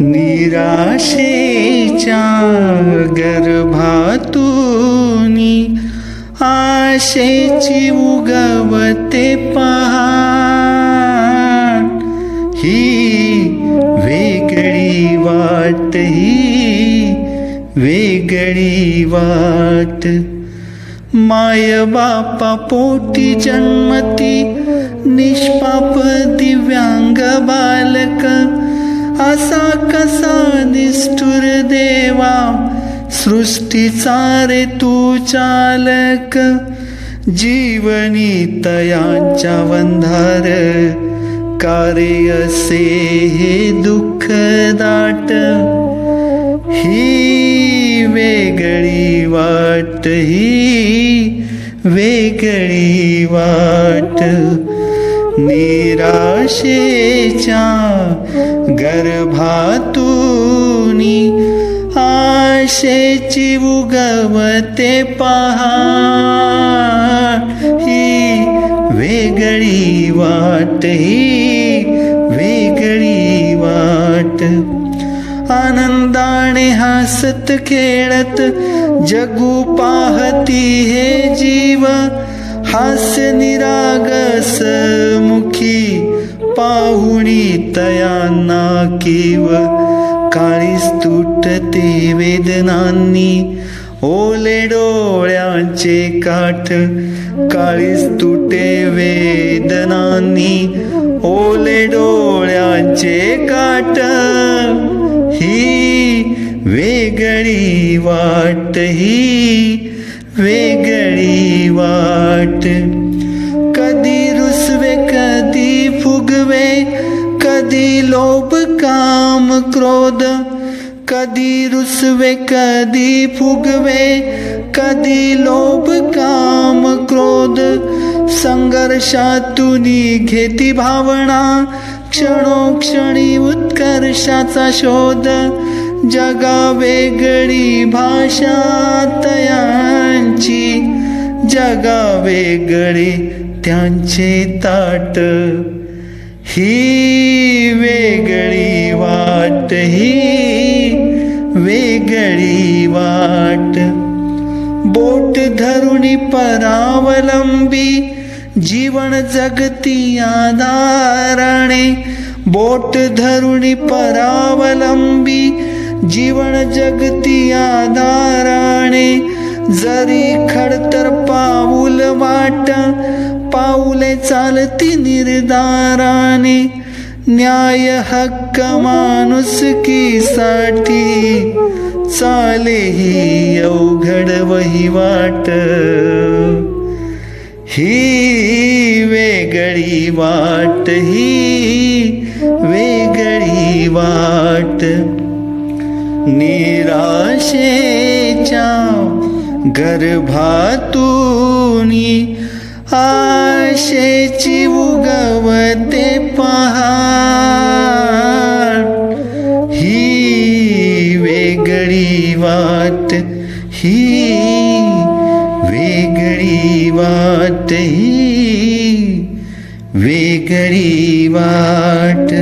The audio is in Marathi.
निराशेच्या गर्भातूनी आशेची उगवते पहा ही वेगळी वाट ही वेगळी वाट. माय बापा पोटी जन्मती निष्पाप असा कसा निष्ठुर देवा सृष्टीचा रे तू चालक. जीवनी तयांच्या वंधार कार्य असे हे दुःख दाट. ही वेगळी वाट ही वेगळी वाट. निराशेच्या गर्भातूनी आशेची उगवते पहा. ही वेगळी वाट ही वेगळी वाट. आनंदाने हसत खेळत जगू पाहती हे जीव. हास्य निरागस तुझी पाहुणी तयांना केव. काळीस तुटते वेदनांनी ओले डोळ्यांचे काठ. काळीस तुटे वेदनांनी ओले डोळ्यांचे काठ. ही वेगळी वाट ही वेगळी वाट. लोभ काम क्रोध कधी रुसवे कधी फुगवे कधी लोभ काम क्रोध संघर्षातून घेती भावना क्षणोक्षणी उत्कर्षाचा शोध जगा वेगळी भाषा तयांची जगा वेगळी त्यांचे ताट. ही वेगळी वाट ही वेगळी वाट. बोट धरुणी परावलंबी जीवन जगती आधाराणे बोट धरुणी परावलंबी जीवन जगती आधाराणे जरी खडतर पाऊल वाट पाऊले चालती निर्धाराने. न्याय हक्क माणुसकीसाठी चाले ही अवघड वहिवाट ही वेगळी वाट ही वेगळी वाट. निराशेच्या गर्भातूनी आशेची उगवते पहाड. ही वेगळी वाट ही वेगळी वाट ही वेगळी वाट.